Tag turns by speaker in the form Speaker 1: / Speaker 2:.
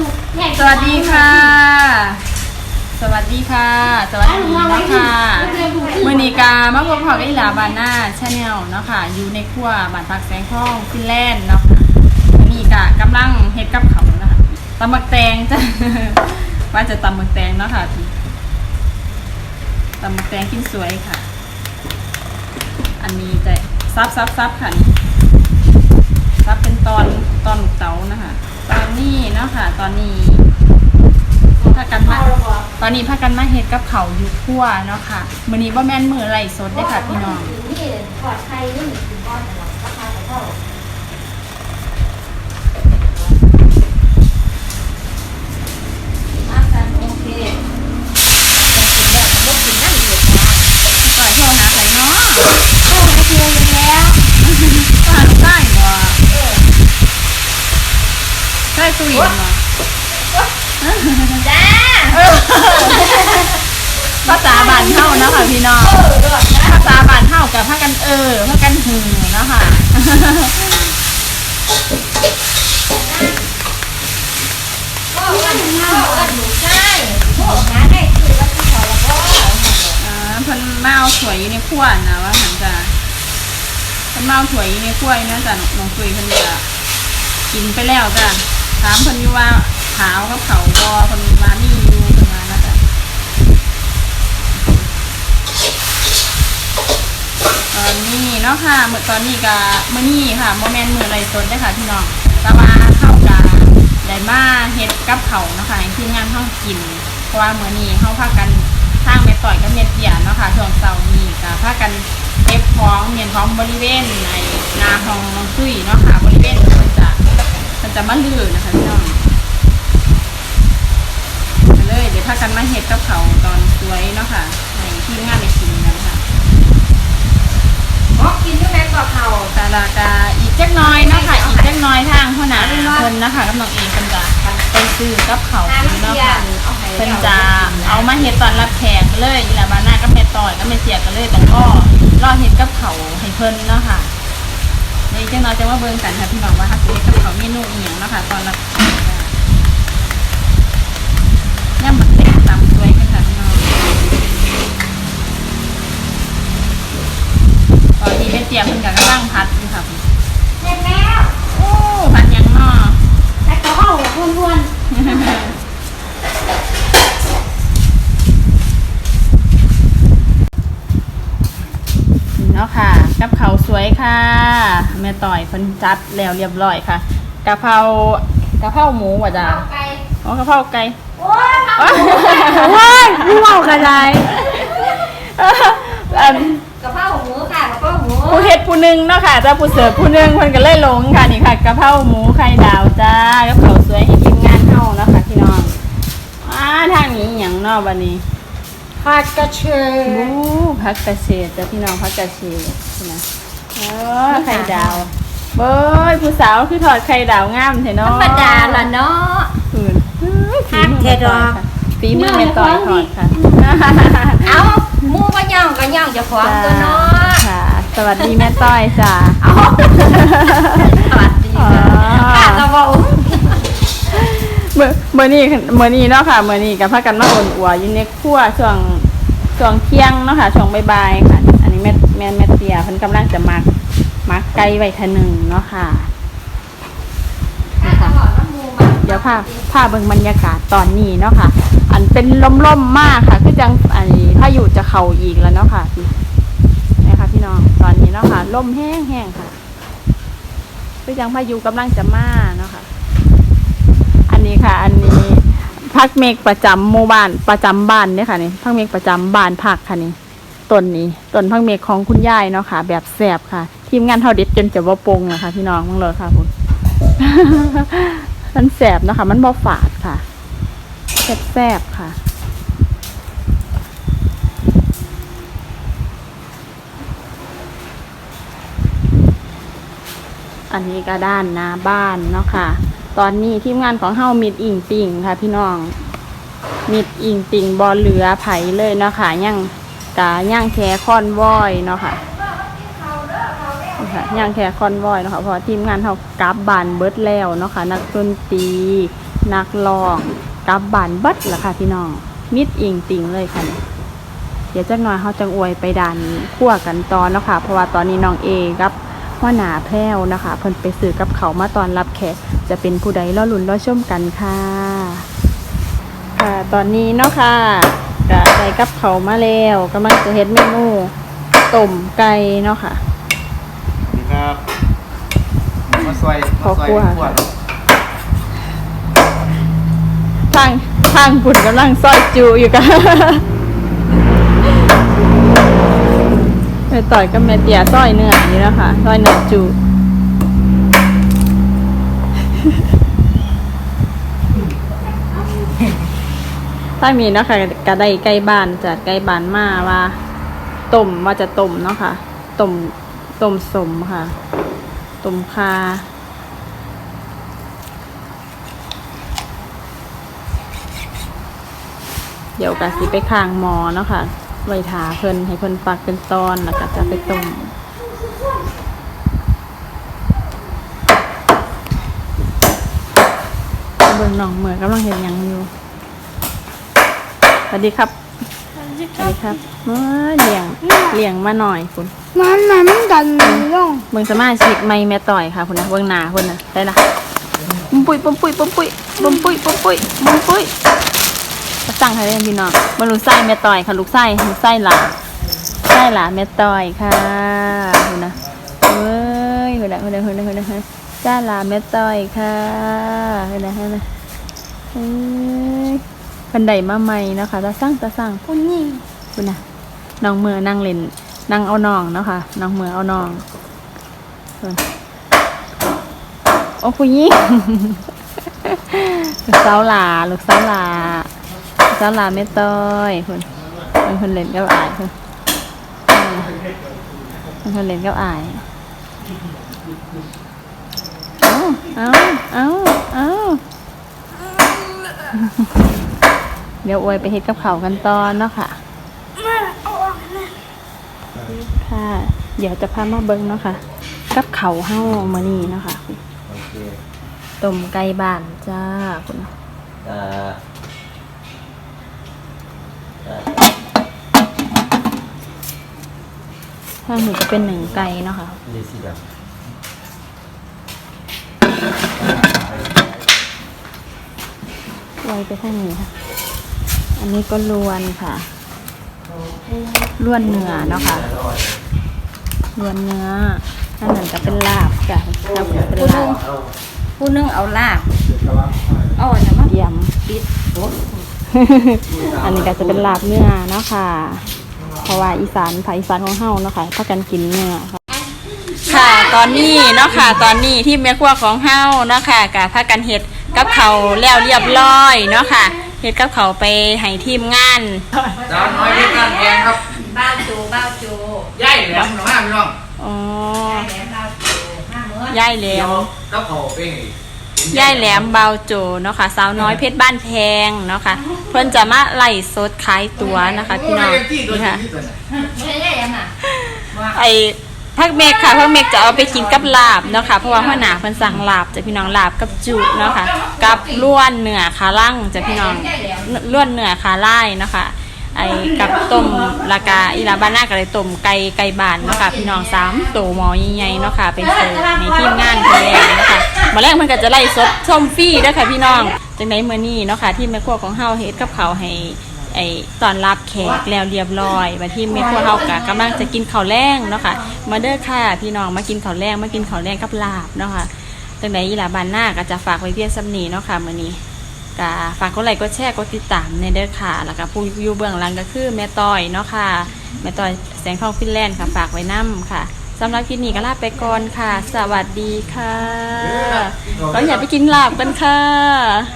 Speaker 1: ดูแยก
Speaker 2: สวัสดีค่ะ สวัสดีค่ะ สวัสดีนะคะมือนีกามาพบกับอิลาบาน่าชาแนลเนาะค่ะ อยู่ในครัวบ้านพักแสงทองฟินแลนด์เนาะค่ะมื้อนี่กะกำลังเฮ็ดกับเขาวนะคะตำบักแตงจ้ะว่าจะตำบักแตงเนาะค่ะตำบักแตงกินสวยค่ะ อันนี้จะซับซับซับค่ะนี่ซับเป็นตอนตอนหมูเต๋านะคะ ตอนนี้เนาะค่ะ ตอนนี้พากันมาตอนนี้พากันมาเฮ็ดกับเขาวอยู่ครัวเนาะค่ะมื้อนี้บ่แม่นมื้อไรสดได้อค่ะพี่น้อง
Speaker 1: นี่ปลอดภัยนี่หนึ่งถึงก้อนแต่เราราคาเท่า
Speaker 2: ใช่ตุ้ยบ่
Speaker 1: จ้า
Speaker 2: ภาษาบ้านเฮาเนาะค่ะพี่น้องภาษาบ้านเฮากับพากันเออพากันหือเนาะค่ะ
Speaker 1: พันพ่อกันหนูใช่พ่อหาได้คือว่าที่เขาแล้วก็
Speaker 2: อ่าเพิ่นมาสวยอยู่ในครัวนะว่าหันจะเพิ่นมาเอาสวยอยู่ในครัวนะจ้ะน้องตุ้ยเพิ่นจะกินไปแล้วจ้ะ ถามเพิ่นอยู่ว่าขาวกับเขาบ่เพิ่นมานี่อยู่เพิ่นมานะจ้ะตอนนี้เนาะค่ะเมื่อตอนนี้ก็มื้อนี้ค่ะโมเมนต์มื้อไรสดเด้ค่ะพี่น้องแต่ว่าเข้ากันได้มาเฮ็ดกับเขาเนาะค่ะให้ทีมงานเฮากิน เพราะว่าเมื้อนี้เฮาพากันทางเม็ดต่อยกับเม็ดเตียเนาะค่ะช่วงเช้านี้ก็พากันเก็บของเมียนของบริเวณในนาของน้องตุ้ยเนาะค่ะบริเวณ เพิ่นจะเพิ่นจะมาลือนะคะพี่น้องก็เลยเดี๋ยวพากันมาเฮ็ดกับเขาวตอนสวยเนาะค่ะให้ทีมงานได้กินกันค่ะ
Speaker 1: อ๋อกินด้วยแม่กับเขา
Speaker 2: ตาลากาอีกจักหน้อยเนาะค่ะอีกจักหน้อยทางเท่านั้นเพิ่นนะคะกำลังเองเพิ่นจะไปซื้อกับเขาว
Speaker 1: น้ำ
Speaker 2: กิน
Speaker 1: เที
Speaker 2: เนาะ
Speaker 1: ย
Speaker 2: ค่ะ
Speaker 1: นเอาไป
Speaker 2: เพิ่นจะเอามาเฮ็ดตอนรับแขกเลยอีหลาบาน่าก็แม่ต่อยก็แม่เสียก็เลยต้องก็รอเฮ็ดกับเขาวให้เพิ่นเนาะค่ะ ในจังเราจะว่าเบิ่งกันค่ะพี่น้องว่าฮักสิเฮ็ดกับเขาวเมนูอีหยังเนาะค่ะตอนรับแขกค่ะย่ำหมักเต็มตำสวยกันค่ะพี่น้องตอนนี้แม่เตรียมเพิ่นก็กำลังพัดอยู่ค่ะพี่
Speaker 1: เสร็จแล้ว
Speaker 2: โอ้พันยังเนาะ
Speaker 1: แต่ก็เข้าวน
Speaker 2: เนาะค่ะกับเขาวสวยค่ะ แม่ ต่อยเพิ่นจัดแล้วเรียบร้อยค่ะกะเพรากะเพราหมูว่ะจ้ะ
Speaker 1: ๆเอาไป
Speaker 2: อ๋อกะเพราไก่
Speaker 1: โอ้ย
Speaker 2: โอ้ย
Speaker 1: โอ้ย
Speaker 2: รู้เว้ากันได้อัน
Speaker 1: กระเพราหมูค่ะกระเพราหมู
Speaker 2: ผู้เฮ็ดผู้หนึงเนาะค่ะเจ้าผู้เสิร์ฟผู้หนึงเพิ่นก็เลยลงค่ะนี่ค่ะกะเพราหมูไข่ดาวจ้ากะเพราสวยให้ทีมงานเฮาเนาะค่ะพี่น้องอ่าทางนี้หยังเนาะบัดนี้
Speaker 1: ผัดกระเชย
Speaker 2: โอ้พักเกษตรจ้ะพี่น้องพักเกษตรใช่ไหม เออไข่ดาวเบ้ยผู้สาวคือถอดไข่ดาวงามเถอะ
Speaker 1: ธร
Speaker 2: เนาะ
Speaker 1: รมดาล่ะเนาะ
Speaker 2: คืน
Speaker 1: ฮักเทดอก
Speaker 2: ฝีมือแม่ต่อยถอดค่ะ
Speaker 1: เอาหมูก็ย่องก็ย่องเจะของตัวเนาะ
Speaker 2: ค่ะ สวัสดีแม่ต้อยจ้ะ
Speaker 1: เอาสวัสดี
Speaker 2: อ๋อ
Speaker 1: ค่ะกระเพรา
Speaker 2: เมื่อเมื่อนี้เมื่อนี้เนาะค่ะเมื่อนี้กับพากันมาอ่นอัวอยู่ในครัวช่วงช่วงเที่ยงเนาะค่ะช่วงบ่ายๆค่ะอันนี้ แม่แม่แม่เตียเพิ่นกำลังจะมักมักไก่ไว้ทะหนึ่งเนาะค่ะ
Speaker 1: ค่ะกระเพราน้ำหมูมา
Speaker 2: เดี๋ยวพาพาเบิ่งบรรยากาศตอนนี้เนาะค่ะ อันเป็นล่มๆมากค่ะ คือจังอันพายุจะเข้าอีกแล้วเนาะค่ะนี่ค่ะพี่น้องตอนนี้เนาะค่ะลมแห้งๆค่ะ คือจังพายุกำลังจะมาเนาะค่ะ อันนี้ค่ะ อันนี้พักเมกประจำหมู่บ้านประจำบ้านเนี่ยค่ะนี่พักเมกประจำบ้านพักค่ะนี่ ต้นนี้ต้นพักเมกของคุณยายเนาะค่ะ แบบแสบค่ะ ทีมงานเท่าเด็ดจนจะว่าปงนะคะพี่น้องมึงเลยค่ะคุณมันแสบเนาะคะมันบ่ฝาดค่ะแซ่บแซบๆค่ะอันนี้ก็ด้านหน้าบ้านเนาะค่ะ ตอนนี้ทีมงานของเฮามิดอิงติงค่ะ พี่น้อง มิดอิงติงบอลเหลือไผเลยเนาะค่ะยัง กาย่างแค่คอนวอยเนาะค่ะค่ะย่างแค่คอนวอยเนาะค่ะเพราะทีมงานเขากราบบานเบิร์ดแล้วเนาะค่ะนักดนตรีนักร้องกลับบานเบัดละค่ะพี่น้องมิดอิงติงเลยค่ะ เดี๋ยวจักหน่อยเขาจังอวยไปดันคั่วกันตอนเนาะค่ะเพราะว่าตอนนี้น้องเอกับพ่อหนาแพรวนะคะเพิ่นไปซื้อกับเขามาตอนรับแขกจะเป็นผู้ใดรอลุ่นรอชมกันค่ะ ค่ะตอนนี้เนาะค่ะ กะใส่กับเขาวมาแล้วกำลังจะเฮ็ดเมนูต้มไก่เนาะค่ะ
Speaker 3: สวัสดีครับมาซอย
Speaker 2: ขอ
Speaker 3: มาซอย
Speaker 2: ครัว
Speaker 3: ขวด
Speaker 2: ทางทางบุญกำลังซอยจูอยู่กันแม่ต่อยกับแม่เตียซอยเนื้ออยู่นะคะซอยเนื้อจู ถ้ามีเนาะคะกระไดใกล้บ้านจากใกล้บ้านมาว่าต้มว่าจะต้มเนาะค่ะต้มต้มสมค่ะต้มคาเดี๋ยวกะสิไปข้างหมอเนาะค่ะไว้ถาเพิ่นให้เพิ่นปักเป็นตอนแล้วก็จะไปต้มเบิ่งน้องเหมือกำลังเห็นยังอยู่ สวัสดีครับสวัสดีครับเอ้ยเลี้ยงเลี้ยงมาหน่อยคุณ
Speaker 1: มันมันดันลง
Speaker 2: เบิ่งสมาชิกไม่แม่ต่อยค่ะคุณนะเบิ่งหนาคุณนะได้ละปุ่มปุ้ยปุ่มปุ้ยปุ่มปุ้ยปุ่มปุ้ยปุ่มปุ้ยปุ่มปุ้ยมาสั่งให้เล่นพี่น้องมาลูกไส้แม่ต่อยค่ะลูกไส้ลูกไส้หลาไส้หลาแม่ต่อยค่ะคุณนะเฮ้ยคุณนะคุณนะคุณนะคุณนะคุณนะจ้าหลาแม่ต่อยค่ะคุณนะคุณนะเฮ้ย คันใดมาใหม่นะคะตาสั่งตาสั่ง
Speaker 1: คนนี้
Speaker 2: คุณนะน้องเมือนั่งเล่นนั่งเอาน้องเนาะค่ะน้องเมือเอาน้องโอ้ผู้หญิงลูกสาวหลาลูกสาวหลาลูกสาวหลาไม่ต้อยคุณเป็นคนเล่นกับอายคุณเป็นคนเล่นกับอายเอาเอาเอาเอา เดี๋ยวอวยไปเฮ็ดกับเขาวกันตอนเนาะค่ะ
Speaker 1: มาเอาออกนะ
Speaker 2: ค่ะ เดี๋ยวจะพามาเบิ้งเนาะค่ะ กับเขาวเฮ้ามานี่เนาะค่ะ
Speaker 3: โอเค
Speaker 2: ต้มไก่บ้านจ้าคุณ
Speaker 3: อ่าอ่า
Speaker 2: ถ้าหนูจะเป็นหนึ่งไก่เนาะค่ะ
Speaker 3: นี่สีด
Speaker 2: ไว้ไปทางนี้ค่ะ อันนี้ก็ลวนค่ะลวนเนื้อเนาะค่ะลวนเนื้ออันนั้นจะเป็นลาบจ้ะลาบจะเป็นลาบ
Speaker 1: ผู้นึงเอาลากเอาอันนั้นมา
Speaker 2: เยี่ยม
Speaker 1: ปิดรถ
Speaker 2: อันนี้ก็จะเป็นลาบเนื้อเนาะค่ะ เพราะว่าอีสานภาคอีสานของเฮาเนาะค่ะพากันกินเนื้อค่ะค่ะตอนนี้เนาะค่ะ ตอนนี้ที่แม่ครัวของเฮาเนาะค่ะกับพากันเฮ็ดกับเขาวแล้วเรียบร้อยเนาะค่ะ เฮ็ดกับเขาวไปให้ทีมงานำ
Speaker 3: สาวน้อยเพชรบ้านแพงครับ
Speaker 1: บ้าวจูบ้าวจู
Speaker 3: ย่ายแหลมหน่อยพี่น้อง
Speaker 2: อ๋อ
Speaker 1: แหลมบ้าวจูห้ามื้อ
Speaker 2: ย่ายแหล
Speaker 3: เดี๋ย
Speaker 2: ม
Speaker 3: วแล้วเขาไปให้
Speaker 2: ย่ายแหลมเบาโจเนาะค่ะ สาวน้อยเพชรบ้านแพงเนาะค่ะ เพิ่นจะมาไล่สดขายตัวนะคะพี่น้อง
Speaker 3: โยที่ตัว
Speaker 2: นี่
Speaker 3: จริ
Speaker 2: ค่ะ
Speaker 3: งที่สุดน่ะ
Speaker 1: ไม่ได้ยังอะว่า
Speaker 2: ไอ้ พักเมกค่ะพักเมกจะเอาไปกินกับลาบเนาะค่ะเพราะว่าหัวหนาเพิ่นสั่งลาบจะพี่น้องลาบกับจุเนาะค่ะกับล้วนเนื้อขาล่างจะพี่น้องล้วนเนื้อขาไล่เนาะค่ะไอ้กับต้มลากาอีลาบาน่ากับไอ้ต้มไก่ไก่บานเนาะค่ะพี่น้องสามตัวหมอใหญ่ๆเนาะค่ะเป็นเสิร์ในทีมงานคนแรกเนาะค่ะมาแรกมันก็จะไล่สดชมฟรีเด้อค่ะพี่น้องจังไดมื้อนี้เนาะค่ะที่แม่ครัวของเฮาเฮ็ดกับเขาให้ ไอ้ตอนรับแขกแล้วเรียบร้อยมาที่แม่ครัวเฮากะกำลังจะกินข้าวแรงเนาะค่ะ มาเด้อค่ะพี่น้องมากินข้าวแรงมากินข้าวแรงกับลาบเนาะค่ะจังไดอีหลาบานหน้าก็จะฝากไว้เพียงสำนีเนาะค่ะมื้อนี้ก็ฝากกดไลค์กดแชร์กดติดตามในเด้อค่ะ แล้วก็ผู้อยู่เบื้องหลังก็คือแม่ต้อยเนาะค่ะแม่ต้อยแสงทองฟินแลนด์ค่ะฝากไว้นํค่ะสำหรับคลิปนี้ก็ลาไปก่อนค่ะ สวัสดีค่ะเราอยากไปกินลาบกันค่ะ